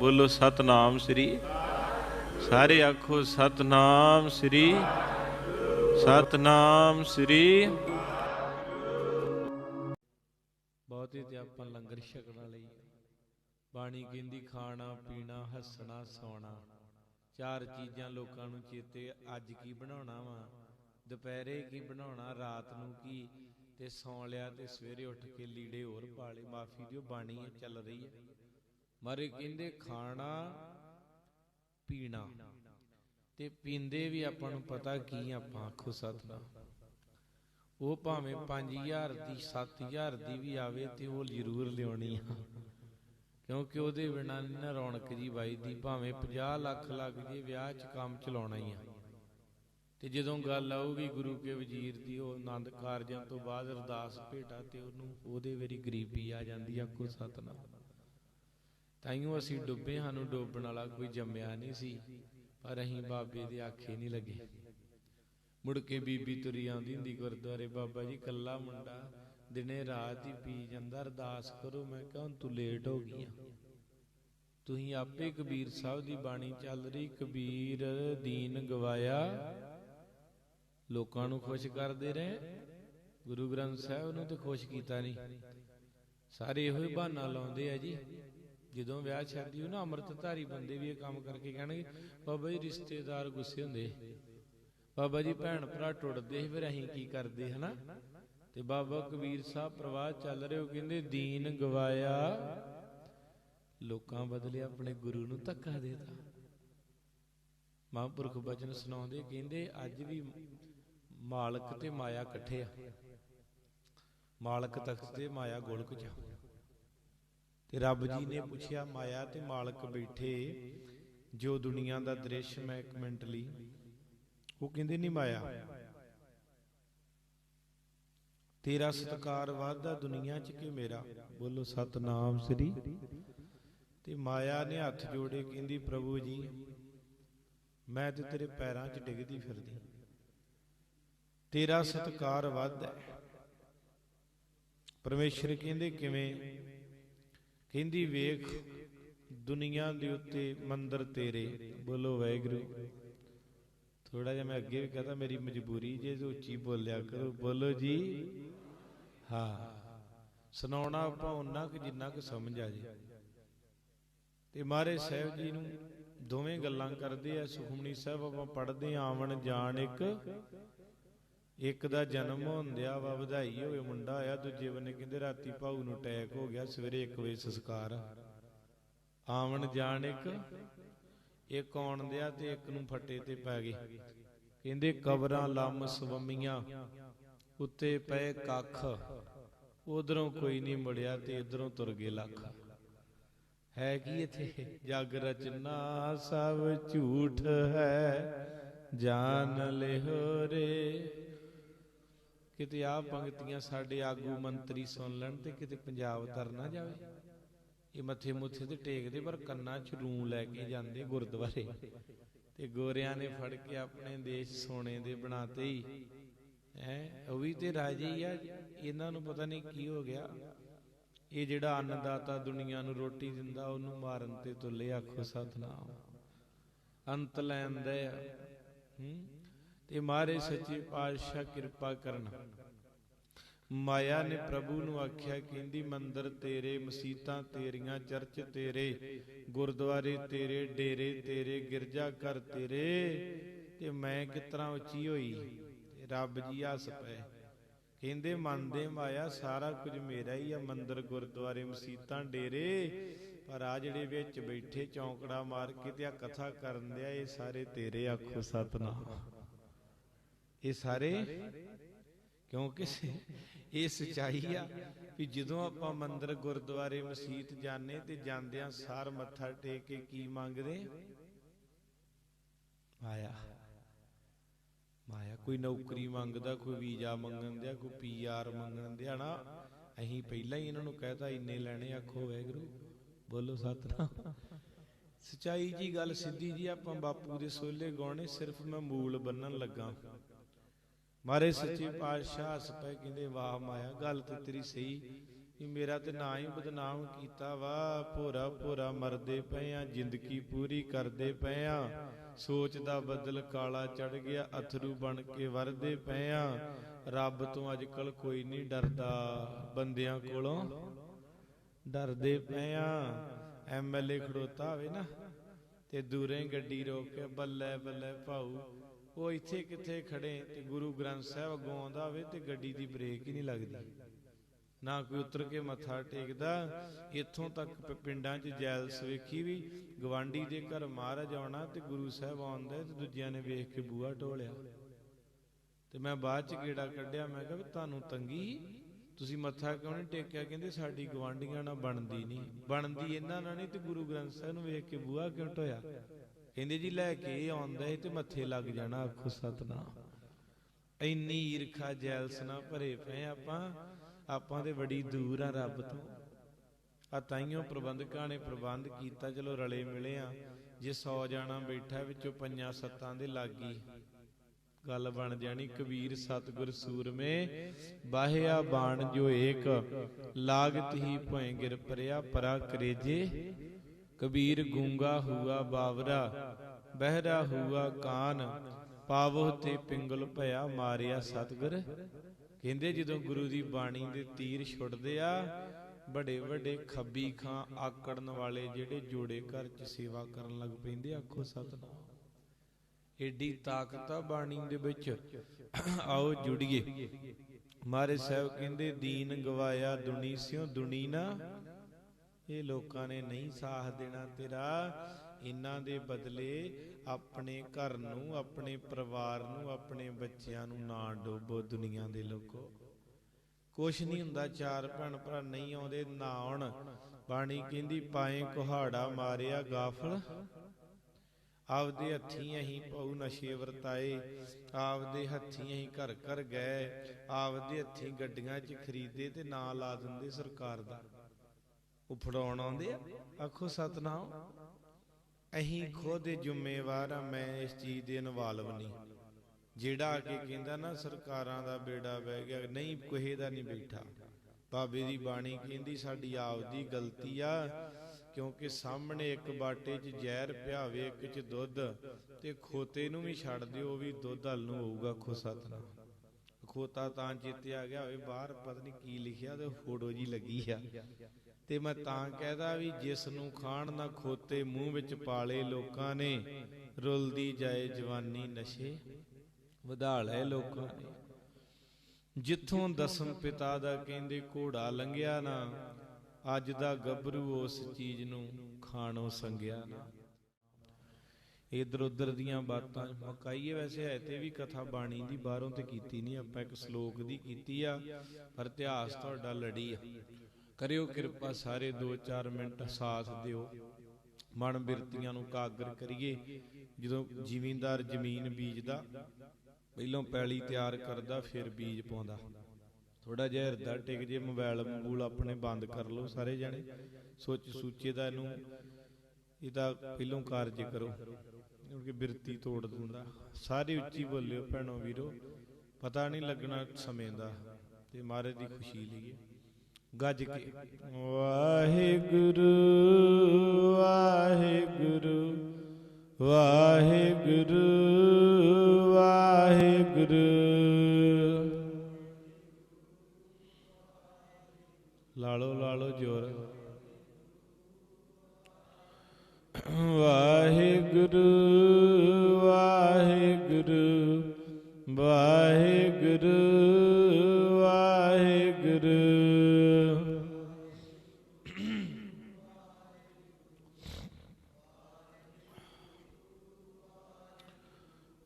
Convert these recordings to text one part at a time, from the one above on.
ਬੋਲੋ ਸਤਨਾਮ ਸ੍ਰੀ ਸਾਰੇ ਆਖੋ ਸਤਨਾਮ ਸ੍ਰੀ ਸਤਨਾਮ ਸ੍ਰੀ ਬਹੁਤੇ ਤੇ ਆਪਾਂ ਲੰਗਰ ਛਕਣ ਲਈ। ਬਾਣੀ ਕਹਿੰਦੀ ਖਾਣਾ, ਪੀਣਾ, ਹੱਸਣਾ, ਸੌਣਾ। ਚਾਰ ਚੀਜ਼ਾਂ ਲੋਕਾਂ ਨੂੰ ਚੇਤੇ ਅੱਜ ਕੀ ਬਣਾਉਣਾ ਵਾ? ਦੁਪਹਿਰੇ ਕੀ ਬਣਾਉਣਾ, ਰਾਤ ਨੂੰ ਕੀ? ਤੇ ਸੌਂ ਲਿਆ ਤੇ ਸਵੇਰੇ ਉੱਠ ਕੇ ਲੀੜੇ ਹੋਰ ਪਾ ਲੇ ਮਾਫੀ ਦਿਓ, ਬਾਣੀ ਚੱਲ ਰਹੀ ਹੈ। ਮਾਰੇ ਕਹਿੰਦੇ ਖਾਣਾ, ਪੀਣਾ। ਤੇ ਪੀਂਦੇ ਵੀ ਆਪਾਂ ਨੂੰ ਪਤਾ ਕੀ ਆਪਾਂ ਆਖੋ ਸਤਨਾਮ। ਉਹ ਭਾਵੇਂ 5000 ਦੀ 7000 ਦੀ ਵੀ ਆਵੇ ਤੇ ਉਹ ਜ਼ਰੂਰ ਲਿਆਉਣੀ ਆ। ਕਿਉਂਕਿ ਉਹਦੇ ਬਿਨਾਂ ਨੀ ਨਾ ਰੌਣਕ ਜੀ ਦੀ ਭਾਵੇਂ 50 ਲੱਖ ਲੱਗ ਜੇ ਵਿਆਹ 'ਚ ਕੰਮ ਚਲਾਉਣਾ ਹੀ ਆ। ਤੇ ਜਦੋਂ ਗੱਲ ਆਊਗੀ ਗੁਰੂ ਕੇ ਵਜ਼ੀਰ ਦੀ, ਉਹ ਆਨੰਦ ਕਾਰਜਾਂ ਤੋਂ ਬਾਅਦ ਅਰਦਾਸ ਭੇਟਾ ਤੇ ਉਹਨੂੰ, ਉਹਦੇ ਵੇਰੀ ਗਰੀਬੀ ਆ ਜਾਂਦੀ ਆ ਕੋ ਸਤਨਾਮ। ਤਾਈਓ ਅਸੀਂ ਡੁੱਬੇ ਸਾਨੂੰ ਡੁੱਬਣ ਵਾਲਾ ਕੋਈ ਜੰਮਿਆ ਨਹੀਂ ਸੀ, ਪਰ ਅਸੀਂ ਬਾਬੇ ਦੇ ਆਖੇ ਨਹੀਂ ਲੱਗੇ। ਮੁੜ ਕੇ ਬੀਬੀ ਤੁਰੀ ਆਉਂਦੀ ਹੁੰਦੀ ਗੁਰਦੁਆਰੇ, ਬਾਬਾ ਜੀ ਕੱਲਾ ਮੁੰਡਾ ਦਿਨੇ ਰਾਤ ਹੀ ਪੀ ਜਾਂਦਾ, ਅਰਦਾਸ ਕਰੋ, ਮੈਂ ਕਿਹਾ ਤੂੰ ਲੇਟ ਹੋ ਗਈ ਆ। ਤੁਸੀਂ ਆਪੇ ਕਬੀਰ ਸਾਹਿਬ ਦੀ ਬਾਣੀ ਚੱਲ ਰਹੀ, ਕਬੀਰ ਦੀਨ ਗਵਾਇਆ। ਲੋਕਾਂ ਨੂੰ ਖੁਸ਼ ਕਰਦੇ ਰਹੇ। ਗੁਰੂ ਗ੍ਰੰਥ ਸਾਹਿਬ ਨੂੰ ਤੇ ਖੁਸ਼ ਕੀਤਾ ਨਹੀਂ। ਸਾਰੇ ਇਹੋ ਹੀ ਬਹਾਨਾ ਲਾਉਂਦੇ ਆ ਜੀ। ਜਦੋਂ ਵਿਆਹ ਸ਼ਾਦੀ ਹੋ ਨਾ, ਅੰਮ੍ਰਿਤਧਾਰੀ ਬੰਦੇ ਵੀ ਇਹ ਕੰਮ ਕਰਕੇ ਕਹਿਣਗੇ, ਬਾਬਾ ਜੀ ਰਿਸ਼ਤੇਦਾਰ ਗੁੱਸੇ ਹੁੰਦੇ ਬਾਬਾ ਜੀ ਭੈਣ ਭਰਾ ਟੁੱਟਦੇ ਫਿਰ ਅਸੀਂ ਕੀ ਕਰਦੇ, ਹਨਾ? ਤੇ ਬਾਬਾ ਕਬੀਰ ਸਾਹਿਬ ਪ੍ਰਵਾਹ ਚੱਲ ਰਹੇ ਉਹ ਕਹਿੰਦੇ, ਦੀਨ ਗਵਾਇਆ, ਲੋਕਾਂ ਬਦਲੇ ਆਪਣੇ ਗੁਰੂ ਨੂੰ ਧੱਕਾ ਦੇਤਾ। ਮਹਾਂਪੁਰਖ ਬਚਨ ਸੁਣਾਉਂਦੇ, ਕਹਿੰਦੇ, ਅੱਜ ਵੀ ਮਾਲਕ ਤੇ ਮਾਇਆ ਇਕੱਠੇ ਆ। ਮਾਲਕ ਤਖਤ ਤੇ ਮਾਇਆ ਗੋਲਕ ਚ ਤੇ ਰੱਬ ਜੀ ਨੇ ਪੁੱਛਿਆ ਮਾਇਆ ਤੇ ਮਾਲਕ ਬੈਠੇ ਜੋ ਦੁਨੀਆ ਦਾ ਦ੍ਰਿਸ਼ ਮੈਂ ਇੱਕ ਮਿੰਟ ਲਈ। ਉਹ ਕਹਿੰਦੇ ਨਹੀਂ ਮਾਇਆ ਤੇਰਾ ਸਤਕਾਰ ਵਾਧਾ ਦੁਨੀਆ 'ਚ ਕਿ ਮੇਰਾ? ਬੋਲੋ ਸਤਨਾਮ ਸ੍ਰੀ ਤੇ ਮਾਇਆ ਨੇ ਹੱਥ ਜੋੜੇ ਕਹਿੰਦੀ ਪ੍ਰਭੂ ਜੀ ਮੈਂ ਤੇ ਤੇਰੇ ਪੈਰਾਂ 'ਚ ਡਿੱਗਦੀ ਫਿਰਦੀ। ਤੇਰਾ ਸਤਕਾਰ ਵਾਧਾ ਹੈ। ਪਰਮੇਸ਼ਰ ਕਹਿੰਦੇ ਕਿਵੇਂ? ਕਹਿੰਦੀ ਵੇਖ, ਦੁਨੀਆ ਦੇ ਉੱਤੇ ਮੰਦਰ ਤੇਰੇ। ਬੋਲੋ ਵਾਹਿਗੁਰੂ। ਥੋੜਾ ਜਿਹਾ ਮੈਂ ਅੱਗੇ ਵੀ ਕਹਤਾ, ਮੇਰੀ ਮਜਬੂਰੀ ਜੇ ਉੱਚੀ ਬੋਲਿਆ ਕਰੋ। ਬੋਲੋ ਜੀ। ਹਾਂ। ਸੁਣਾਉਣਾ ਆਪਾਂ ਉਹਨਾਂ ਕੁ, ਜਿੰਨਾ ਕੁ ਸਮਝ ਆ ਜੇ। ਤੇ ਮਹਾਰਾਜ ਸਾਹਿਬ ਜੀ ਨੂੰ ਦੋਵੇਂ ਗੱਲਾਂ ਕਰਦੇ ਆ। ਸੁਖਮਨੀ ਸਾਹਿਬ ਆਪਾਂ ਪੜ੍ਹਦੇ ਆ, ਆਵਣ ਜਾਣ ਇੱਕ। ਇੱਕ ਦਾ ਜਨਮ ਹੁੰਦਿਆ ਵਾ, ਵਧਾਈ ਹੋਵੇ ਮੁੰਡਾ ਆਇਆ ਦੂਜੇ ਬੰਨੇ ਕਹਿੰਦੇ ਰਾਤੀ ਭਾਊ ਨੂੰ ਅਟੈਕ ਹੋ ਗਿਆ, ਸਵੇਰੇ 1 ਵਜੇ ਸੰਸਕਾਰ। ਆਵਣ ਜਾਣ ਇੱਕ ਇੱਕ ਆਉਣ ਦਿਆ ਤੇ ਇੱਕ ਨੂੰ ਫੱਟੇ ਤੇ ਪੈ ਗਏ। ਕਹਿੰਦੇ ਕਬਰਾਂ ਲੰਮ ਸਵੰਮੀਆਂ, ਉੱਤੇ ਪਏ ਕੱਖ, ਉਧਰੋਂ ਕੋਈ ਨਹੀਂ ਮੁੜਿਆ ਤੇ ਇਧਰੋਂ ਤੁਰ ਗਏ ਲੱਖ। ਹੈ ਕੀ ਇੱਥੇ? ਜਗ ਰਚਨਾ ਸਭ ਝੂਠ ਹੈ ਜਾਣ ਲਿਓ ਕਿਤੇ ਆਹ ਪੰਕਤੀਆਂ ਸਾਡੇ ਆਗੂ ਮੰਤਰੀ ਸੁਣ ਲੈਣ ਤੇ ਕਿਤੇ ਪੰਜਾਬ ਤਰ ਨਾ ਜਾਵੇ। ਇਹ ਮੱਥੇ ਮੁੱਥੇ ਤੇ ਟੇਕਦੇ, ਪਰ ਕੰਨਾਂ 'ਚ ਰੂ ਲੈ ਕੇ ਜਾਂਦੇ ਗੁਰਦੁਆਰੇ। ਤੇ ਗੋਰਿਆਂ ਨੇ ਫੜ ਕੇ ਆਪਣੇ ਦੇਸ਼ ਸੋਨੇ ਦੇ ਬਣਾਤੇ ਹੀ। ਹੈ, ਉਹ ਵੀ ਤੇ ਰਾਜੇ ਆ। ਇਹਨਾਂ ਨੂੰ ਪਤਾ ਨਹੀਂ ਕੀ ਹੋ ਗਿਆ। ਇਹ ਜਿਹੜਾ ਅੰਨਦਾਤਾ ਦੁਨੀਆ ਨੂੰ ਰੋਟੀ ਦਿੰਦਾ, ਉਹਨੂੰ ਮਾਰਨ ਤੇ ਤੁਲੇ ਆਖੋ ਸਤਨਾਮ। ਅੰਤ ਲੈਂਦੇ ਆ। ਹੂੰ? ਤੇ ਮਾਰੇ ਸੱਚੇ ਪਾਤਸ਼ਾਹ ਕਿਰਪਾ ਕਰਨ। ਮਾਇਆ ਨੇ ਪ੍ਰਭੂ ਨੂੰ ਆਖਿਆ, ਕਹਿੰਦੀ, ਮੰਦਰ ਤੇਰੇ, ਮਸੀਤਾਂ ਤੇਰੀਆਂ, ਚਰਚ ਤੇਰੇ, ਗੁਰਦੁਆਰੇ ਤੇਰੇ, ਡੇਰੇ ਤੇਰੇ, ਗਿਰਜਾ ਘਰ ਤੇਰੇ, ਤੇ ਮੈਂ ਕਿਤਨਾ ਉੱਚੀ ਹੋਈ? ਰੱਬ ਜੀ ਹੱਸ ਪਏ। ਕਹਿੰਦੇ, ਮੰਨਦੇ ਮਾਇਆ, ਸਾਰਾ ਕੁਝ ਮੇਰਾ ਹੀ ਆ, ਮੰਦਰ, ਗੁਰਦੁਆਰੇ, ਮਸੀਤਾਂ, ਡੇਰੇ, ਪਰ ਆ ਜਿਹੜੇ ਵਿੱਚ ਬੈਠੇ ਚੌਂਕੜਾ ਮਾਰ ਕੇ ਤੇ ਆ ਕਥਾ ਕਰਨ ਦਿਆ, ਇਹ ਸਾਰੇ ਤੇਰੇ ਆਖੋ ਸਤਨਾਮ। ਇਹ ਸਾਰੇ? ਕਿਉਂਕਿ ਇਹ ਸਚਾਈ ਆ ਵੀ ਜਦੋਂ ਆਪਾਂ ਮੰਦਰ ਗੁਰਦੁਆਰੇ ਮਸਜਿਦ ਜਾਂਦੇ ਤੇ ਜਾਂਦਿਆਂ ਸਾਰ ਮੱਥਾ ਟੇਕ ਕੇ ਕੀ ਮੰਗਦੇ? ਮਾਇਆ। ਮਾਇਆ ਕੋਈ ਨੌਕਰੀ ਮੰਗਦਾ ਕੋਈ ਵੀਜ਼ਾ ਮੰਗਣ ਦਿਆ ਕੋਈ ਪੀਆਰ ਮੰਗਣ ਦਿਆ ਨਾ ਅਸੀਂ ਪਹਿਲਾਂ ਹੀ ਇਹਨਾਂ ਨੂੰ ਕਹਿਤਾ ਇੰਨੇ ਲੈਣੇ ਆਖੋ ਵੈਗਰੂ ਬੋਲੋ ਸਤਨਾਮ। ਸਚਾਈ ਜੀ ਗੱਲ ਸਿੱਧੀ ਜੀ ਆਪਾਂ ਬਾਪੂ ਦੇ ਸੋਲੇ ਗਾਉਣੇ ਸਿਰਫ ਮੈਂ ਮੂਲ ਬੰਨਣ ਲੱਗਾ। ਮਾਰੇ ਸੱਚੇ ਪਾਤਸ਼ਾਹ ਹੱਸ ਪਏ ਕਹਿੰਦੇ, ਵਾਹ ਮਾਇਆ, ਗੱਲ ਤੇ ਤੇਰੀ ਸਹੀ। ਵੀ ਮੇਰਾ ਤੇ ਨਾ ਹੀ ਬਦਨਾਮ ਕੀਤਾ ਵਾ। ਭੋਰਾ ਭੋਰਾ ਮਰਦੇ ਪਏ ਆ, ਜ਼ਿੰਦਗੀ ਪੂਰੀ ਕਰਦੇ ਪਏ ਆ। ਸੋਚ ਦਾ ਬਦਲ ਕਾਲਾ ਚੜ ਗਿਆ, ਅਥਰੂ ਬਣ ਕੇ ਵਰਦੇ ਪਏ ਆ। ਰੱਬ ਤੋਂ ਅੱਜ ਕੱਲ ਕੋਈ ਨਹੀਂ ਡਰਦਾ। ਬੰਦਿਆਂ ਕੋਲੋਂ ਡਰਦੇ ਪਏ ਆ। ਐਮਐਲਏ ਖੜੋਤਾ ਹੋਵੇ ਨਾ, ਤੇ ਦੂਰੇ ਗੱਡੀ ਰੋਕ ਕੇ ਬੱਲੇ ਬੱਲੇ ਭਾਊ ਉਹ ਇੱਥੇ ਕਿੱਥੇ ਖੜੇ ਤੇ ਗੁਰੂ ਗ੍ਰੰਥ ਸਾਹਿਬ ਅੱਗੋਂ ਆਉਂਦਾ ਹੋਵੇ ਤੇ ਗੱਡੀ ਦੀ ਬ੍ਰੇਕ ਹੀ ਨਹੀਂ ਲੱਗਦੀ। ਨਾ ਕੋਈ ਉਤਰ ਕੇ ਮੱਥਾ ਟੇਕਦਾ। ਇੱਥੋਂ ਤੱਕ ਪਿੰਡਾਂ 'ਚ ਜੈਲਸ ਵੇਖੀ ਵੀ ਗਵਾਂਡੀ ਦੇ ਘਰ ਮਹਾਰਾਜ ਆਉਣਾ ਤੇ ਗੁਰੂ ਸਾਹਿਬ ਆਉਂਦਾ ਤੇ ਦੂਜਿਆਂ ਨੇ ਵੇਖ ਕੇ ਬੂਹਾ ਢੋਲਿਆ। ਤੇ ਮੈਂ ਬਾਅਦ 'ਚ ਗੇੜਾ ਕੱਢਿਆ, ਮੈਂ ਕਿਹਾ ਵੀ ਤੁਹਾਨੂੰ ਤੰਗੀ? ਤੁਸੀਂ ਮੱਥਾ ਕਿਉਂ ਨਹੀਂ ਟੇਕਿਆ? ਕਹਿੰਦੇ ਸਾਡੀ ਗਵਾਂਡੀਆਂ ਨਾਲ ਬਣਦੀ ਨਹੀਂ। ਬਣਦੀ ਇਹਨਾਂ ਨਾਲ ਨਹੀਂ ਤੇ ਗੁਰੂ ਗ੍ਰੰਥ ਸਾਹਿਬ ਨੂੰ ਵੇਖ ਕੇ ਬੂਹਾ ਕਿਉਂ ਢੋਇਆ? ਕਹਿੰਦੇ ਜੀ ਲੈ ਕੇ ਆਉਂਦਾ ਏ ਤੇ ਮੱਥੇ ਲੱਗ ਜਾਣਾ, ਆਖੋ ਸਤਨਾਮ। ਇੰਨੀ ਈਰਖਾ ਜੈਲਸ ਨਾਲ ਭਰੇ ਪਏ ਆਪਾਂ ਆਪਾਂ ਤੇ ਬੜੀ ਦੂਰ ਆ ਰੱਬ ਤੋਂ। ਆ ਤਾਈਓ ਪ੍ਰਬੰਧਕਾਂ ਨੇ ਪ੍ਰਬੰਧ ਕੀਤਾ, ਚਲੋ ਰਲੇ ਮਿਲੇ ਆ। ਜੇ 100 ਜਾਣਾ ਬੈਠਾ ਵਿੱਚੋਂ ਪੰਜਾਂ ਸੱਤਾਂ ਦੇ ਲਾਗੀ। ਗੱਲ ਬਣ ਜਾਣੀ ਕਬੀਰ ਸਤਗੁਰ ਸੂਰਮੇ ਬਾਹਿਆ ਬਾਣ ਜੋ ਏਕ, ਲਾਗਤ ਹੀ ਭੋਏ ਗਿਰ ਪਰਿਆ, ਪਰਾ ਕਰੇਜੇ। ਕਬੀਰ ਗੂੰਗਾ ਹੁਆ ਬਾਵਰਾ, ਬਹਿਰਾ ਹੁਆ ਕਾਨ ਪਾਵੋ ਤੇ ਪਿੰਗਲ ਭਇਆ ਮਾਰਿਆ ਸਤਗੁਰ। ਕਹਿੰਦੇ ਜਦੋਂ ਗੁਰੂ ਦੀ ਬਾਣੀ ਦੇ ਤੀਰ ਛੁੱਟਦੇ ਆ, ਵੱਡੇ ਵੱਡੇ ਖੱਬੀ ਖਾਂ ਆਕੜਨ ਵਾਲੇ ਜਿਹੜੇ ਜੋੜੇ ਘਰ 'ਚ ਸੇਵਾ ਕਰਨ ਲੱਗ ਪੈਂਦੇ ਆਖੋ ਸਤਨਾਮ। ਏਡੀ ਤਾਕਤ ਆ ਬਾਣੀ ਦੇ ਵਿੱਚ। ਆਓ ਜੁੜੀਏ। ਮਾਰੇ ਸਾਹਿਬ ਕਹਿੰਦੇ, ਦੀਨ ਗਵਾਇਆ ਦੁਨੀ ਸਿਓ ਦੁਨੀ ਨਾ ਇਹ ਲੋਕਾਂ ਨੇ ਨਹੀਂ ਸਾਥ ਦੇਣਾ ਤੇਰਾ। ਇਹਨਾਂ ਦੇ ਬਦਲੇ ਆਪਣੇ ਘਰ ਨੂੰ, ਆਪਣੇ ਪਰਿਵਾਰ ਨੂੰ, ਆਪਣੇ ਬੱਚਿਆਂ ਨੂੰ ਨਾ ਡੋਬੋ ਦੁਨੀਆ ਦੇ ਲੋਕੋ। ਕੁਛ ਨਹੀਂ ਹੁੰਦਾ, ਚਾਰ ਭੈਣ ਭਰਾ ਨਹੀਂ ਆਉਂਦੇ, ਨਾ ਆਉਣ। ਬਾਣੀ ਕਹਿੰਦੀ, ਪਾਏ ਕੁਹਾੜਾ ਮਾਰਿਆ ਗਾਫਲ। ਆਪਦੇ ਹੱਥੀਂ ਅਹੀਂ ਪਉ ਨਸ਼ੇ ਵਰਤਾਏ। ਆਪਦੇ ਹੱਥੀਂ ਅਹੀਂ ਘਰ ਘਰ ਗਏ। ਆਪਦੇ ਹੱਥੀਂ ਗੱਡੀਆਂ 'ਚ ਖਰੀਦੇ ਤੇ ਨਾਂ ਲਾ ਦਿੰਦੇ ਸਰਕਾਰ ਦਾ। ਉਹ ਫੜਾਉਣ ਆਉਂਦੇ ਆ। ਆਖੋ, ਸਤਨਾਮ, ਅਹੀਂ ਖੁਦ ਜ਼ਿੰਮੇਵਾਰ ਆ, ਮੈਂ ਇਸ ਚੀਜ਼ ਦੇ ਇਨਵਾਲਵ ਨਹੀਂ। ਜਿਹੜਾ ਆ ਕਹਿੰਦਾ ਨਾ, ਸਰਕਾਰਾਂ ਦਾ ਬੇੜਾ ਬਹਿ ਗਿਆ, ਨਹੀਂ ਕੋਹੇ ਦਾ ਨਹੀਂ ਬੈਠਾ। ਬਾਬੇ ਦੀ ਬਾਣੀ ਕਹਿੰਦੀ, ਸਾਡੀ ਆਪਦੀ ਗਲਤੀ ਆ, ਕਿਉਂਕਿ ਸਾਹਮਣੇ ਇੱਕ ਬਾਟੇ 'ਚ ਜ਼ਹਿਰ ਪਿਆ ਇੱਕ 'ਚ ਦੁੱਧ, ਤੇ ਖੋਤੇ ਨੂੰ ਵੀ ਛੱਡ ਦਿਓ, ਉਹ ਵੀ ਦੁੱਧ ਹਲ ਨੂੰ ਹੋਊਗਾ। ਖੋ ਸਤਨਾਮ, ਖੋਤਾ ਤਾਂ ਚੇਤੇ ਆ ਗਿਆ ਹੋਵੇ ਬਾਹਰ ਪਤਾ ਨਹੀਂ ਕੀ ਲਿਖਿਆ, ਤੇ ਫੋਟੋ ਜੀ ਲੱਗੀ ਆ। ਤੇ ਮੈਂ ਤਾਂ ਕਹਿਦਾ ਵੀ ਜਿਸ ਨੂੰ ਖਾਣ ਨਾ ਖੋਤੇ ਮੂੰਹ ਵਿੱਚ ਪਾਲੇ ਲੋਕਾਂ ਨੇ, ਰੁਲਦੀ ਜਾਏ ਜਵਾਨੀ ਨਸ਼ੇ, ਵਧਾ ਲਏ ਲੋਕਾਂ ਨੇ। ਜਿੱਥੋਂ ਦਸਮ ਪਿਤਾ ਦਾ ਕਹਿੰਦੇ ਘੋੜਾ ਲੰਘਿਆ ਨਾ, ਅੱਜ ਦਾ ਗੱਭਰੂ ਉਸ ਚੀਜ਼ ਨੂੰ ਖਾਣੋਂ ਸੰਗਿਆ ਨਾ। ਇਧਰ ਉਧਰ ਦੀਆਂ ਬਾਤਾਂ ਮਕਾਈਏ ਵੈਸੇ ਹੈ ਤੇ ਵੀ ਕਥਾ ਬਾਣੀ ਦੀ ਬਾਹਰੋਂ ਤੇ ਕੀਤੀ ਨਹੀਂ, ਆਪਾਂ ਇੱਕ ਸ਼ਲੋਕ ਦੀ ਕੀਤੀ ਆ, ਪਰ ਇਤਿਹਾਸ ਤੁਹਾਡਾ ਲੜੀ ਆ। ਕਰਿਓ ਕਿਰਪਾ ਸਾਰੇ 2-4 ਮਿੰਟ ਸਾਥ ਦਿਓ। ਮਨ ਬਿਰਤੀਆਂ ਨੂੰ ਕਾਗਰ ਕਰੀਏ। ਜਦੋਂ ਜ਼ਿਮੀਂਦਾਰ ਜ਼ਮੀਨ ਬੀਜਦਾ, ਪਹਿਲੋਂ ਪੈਲੀ ਤਿਆਰ ਕਰਦਾ, ਫਿਰ ਬੀਜ ਪਾਉਂਦਾ। ਥੋੜਾ ਜਿਹਾ ਹਿਰਦਾ ਟਿਕ ਜੇ ਮੋਬਾਈਲ ਮਬੂਲ ਆਪਣੇ ਬੰਦ ਕਰ ਲਓ ਸਾਰੇ ਜਣੇ। ਸੋਚ ਸੂਚੇ ਦਾ ਇਹਨੂੰ, ਇਹਦਾ ਪਹਿਲੋਂ ਕਾਰਜ ਕਰੋ। ਕਿਉਂਕਿ ਬਿਰਤੀ ਤੋੜ ਦਿੰਦਾ। ਸਾਰੇ ਉੱਚੀ ਬੋਲਿਓ, ਭੈਣੋ ਵੀਰੋ, ਪਤਾ ਨਹੀਂ ਲੱਗਣਾ ਸਮੇਂ ਦਾ, ਤੇ ਮਾਰੇ ਦੀ ਖੁਸ਼ੀ ਲਈਏ। ਗੱਜ ਕੇ। ਵਾਹਿਗੁਰੂ ਵਾਹਿਗੁਰੂ ਵਾਹਿਗੁਰੂ ਵਾਹਿਗੁਰੂ। ਲਾਲੋ ਲਾਲੋ ਜੋਰ। ਵਾਹਿਗੁਰੂ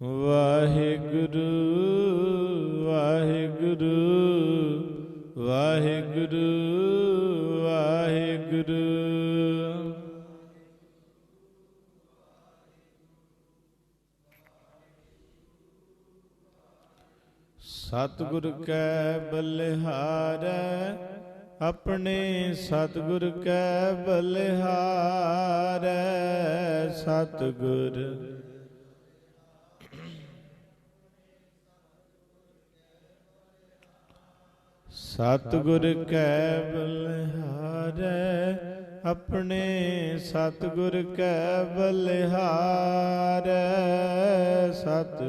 ਵਾਹਿਗੁਰੂ ਵਾਹਿਗੁਰੂ ਵਾਹਿਗੁਰੂ ਵਾਹਿਗੁਰੂ। ਸਤਿਗੁਰ ਕੈ ਬਲਿਹਾਰੈ ਆਪਣੇ ਸਤਿਗੁਰ ਕੈ ਬਲਿਹਾਰੈ। ਸਤਿਗੁਰ ਸਤਿਗੁਰ ਕੈ ਬਲਿਹਾਰੈ, ਆਪਣੇ ਸਤਿਗੁਰ ਕੈ ਬਲਿਹਾਰੈ, ਸਤ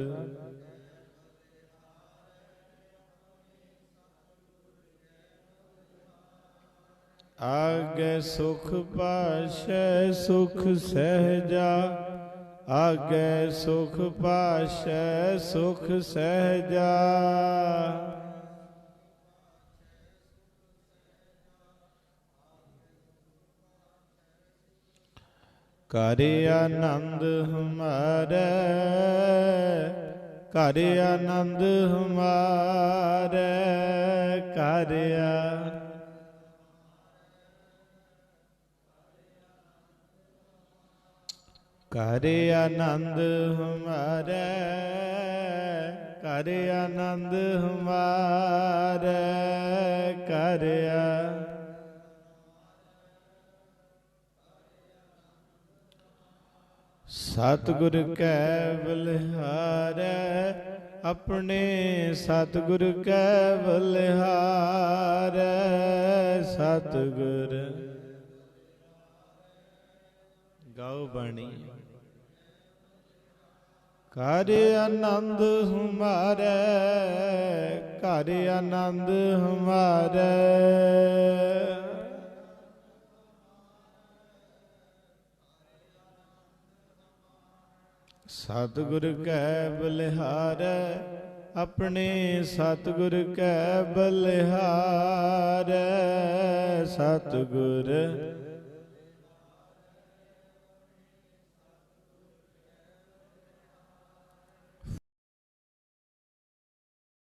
ਆਗੇ ਸੁਖ ਪਾਸ਼ੈ, ਸੁਖ ਸਹਿਜਾ। ਆਗੇ ਸੁਖ ਪਾਸ਼ੈ, ਸੁਖ ਸਹਿਜਾ। ਘਰ ਆਨੰਦ ਹਮਾਰੇ ਘਰ ਆਨੰਦ ਹਮਾਰੇ ਘਰ ਆ। ਘਰ ਆਨੰਦ ਹਮਾਰੇ ਘਰ ਆਨੰਦ ਹਮਾਰੇ ਘਰ ਆ। ਸਤਿਗੁਰ ਕੈ ਬਲਿਹਾਰੈ, ਆਪਣੇ ਸਤਿਗੁਰ ਕੈ ਬਲਿਹਾਰੈ, ਸਤਿਗੁਰ। ਗਾਓ ਬਾਣੀ। ਘਰ ਆਨੰਦ ਹਮਾਰੇ, ਘਰ ਆਨੰਦ ਹਮਾਰੇ। ਸਤਿਗੁਰ ਕੈ ਬਲਿਹਾਰੈ ਆਪਣੇ ਸਤਿਗੁਰ ਕੈ ਬਲਿਹਾਰੈ। ਸਤਿਗੁਰ